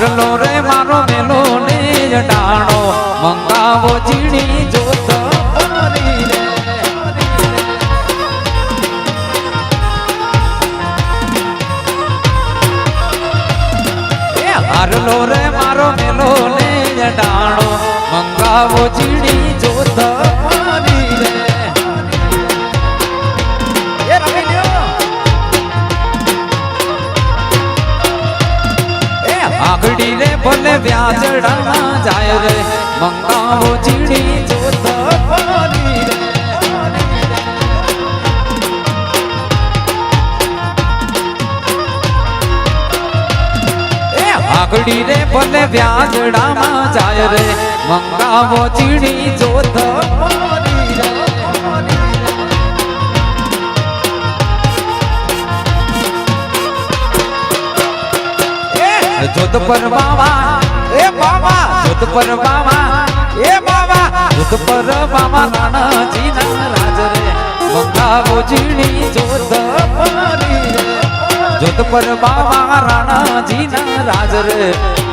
હારલો રે, મારો મેલો ને ડાણો મંગાવો જીણી જોત હારલો રે. મારો મેલો ને ડાણો મંગાવો જીણી ભલે વ્યાજડામાં જાય રે, મંગાવો ચીડી આગડી રે. ભલે વ્યાજડામાં જાય રે, મંગાવો ચીડી જોત જોત પર બાવા એ બાવા જોત પર બાવા એ બાવા જોત પર બાવા નાનાજી ના રાજ રે, મંગાવો જીણી જોત મારી રે. જોત પર બાવા રાણાજી ના રાજ રે,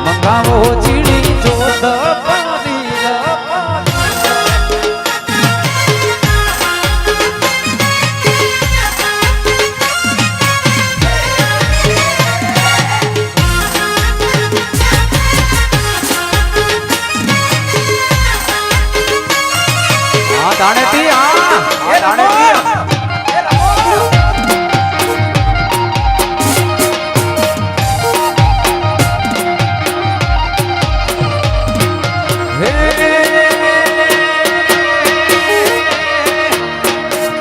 મંગાવો જીણી જોત દાણેથી એ દાણેથી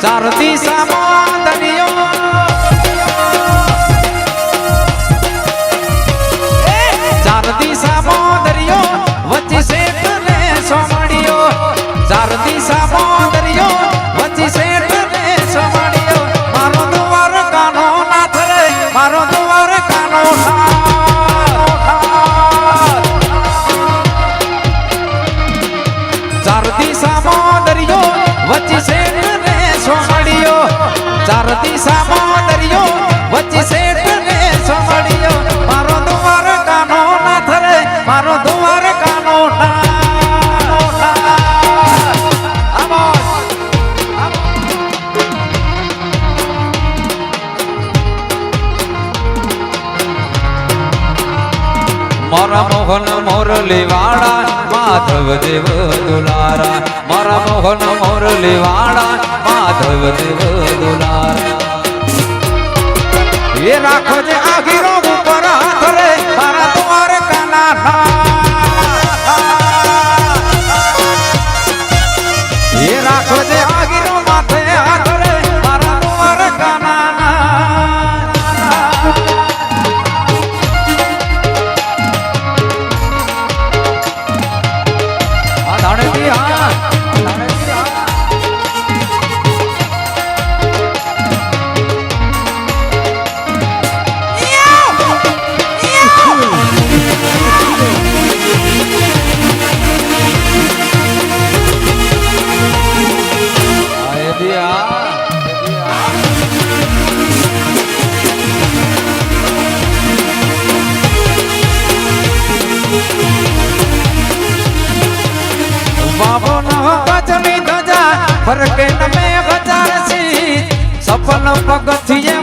ચાર દિશામાં ચાર દિશામાં દરિયો, વચ્ચે ને મારો દુવાર કાનો મારો દ્વાર કાનો આમોસ મારા મોહન મોરલી વાળા માધવ દેવ દુલારા. મારા મોહન મોરલી વાળા માધવ દેવ દુલારા એ રાખો જે આગીરો ઉપર હાથ રે મારા તમારે કાના ફરકે નમે હજાર સી સપન પગથિયે